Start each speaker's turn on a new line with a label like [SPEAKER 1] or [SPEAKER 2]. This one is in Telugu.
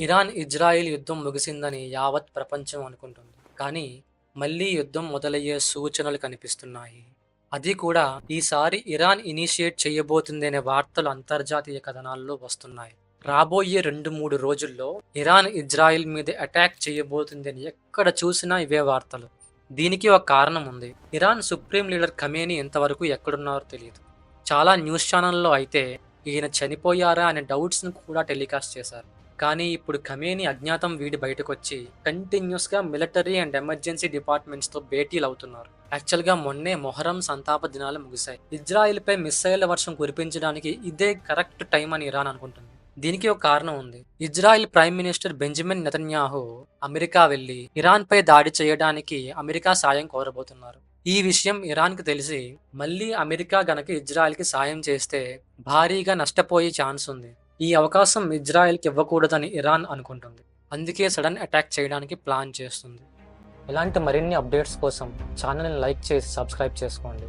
[SPEAKER 1] ఇరాన్ ఇజ్రాయిల్ యుద్ధం ముగిసిందని యావత్ ప్రపంచం అనుకుంటుంది. కానీ మళ్ళీ యుద్ధం మొదలయ్యే సూచనలు కనిపిస్తున్నాయి. అది కూడా ఈసారి ఇరాన్ ఇనిషియేట్ చేయబోతుందనే వార్తలు అంతర్జాతీయ కథనాల్లో వస్తున్నాయి. రాబోయే రెండు మూడు రోజుల్లో ఇరాన్ ఇజ్రాయిల్ మీద అటాక్ చేయబోతుందని ఎక్కడ చూసినా ఇవే వార్తలు. దీనికి ఒక కారణం ఉంది. ఇరాన్ సుప్రీం లీడర్ ఖమేని ఎంతవరకు ఎక్కడున్నారో తెలియదు చాలా న్యూస్ ఛానల్లో అయితే ఈయన చనిపోయారా అనే డౌట్స్ను కూడా టెలికాస్ట్ చేశారు. కానీ ఇప్పుడు ఖమేని అజ్ఞాతం వీడి బయటకు వచ్చి కంటిన్యూస్గా మిలిటరీ అండ్ ఎమర్జెన్సీ డిపార్ట్మెంట్స్తో భేటీలు అవుతున్నారు యాక్చువల్గా మొన్నే మొహరం సంతాప దినాలు ముగిశాయి. ఇజ్రాయిల్పై మిస్సైల్ వర్షం కురిపించడానికి ఇదే కరెక్ట్ టైం అని ఇరాన్ అనుకుంటుంది. దీనికి ఒక కారణం ఉంది. Israel prime minister Benjamin Netanyahu America వెళ్ళి ఇరాన్పై దాడి చేయడానికి అమెరికా సాయం కోరబోతున్నారు. ఈ విషయం ఇరాన్కి తెలిసి మళ్ళీ అమెరికా గనక ఇజ్రాయెల్కి సాయం చేస్తే భారీగా నష్టపోయే ఛాన్స్ ఉంది. ఈ అవకాశం ఇజ్రాయెల్కి ఇవ్వకూడదని ఇరాన్ అనుకుంటుంది. అందుకే సడన్ అటాక్ చేయడానికి ప్లాన్ చేస్తుంది. ఇలాంటి మరిన్ని అప్డేట్స్ కోసం ఛానల్ని లైక్ చేసి సబ్స్క్రైబ్ చేసుకోండి.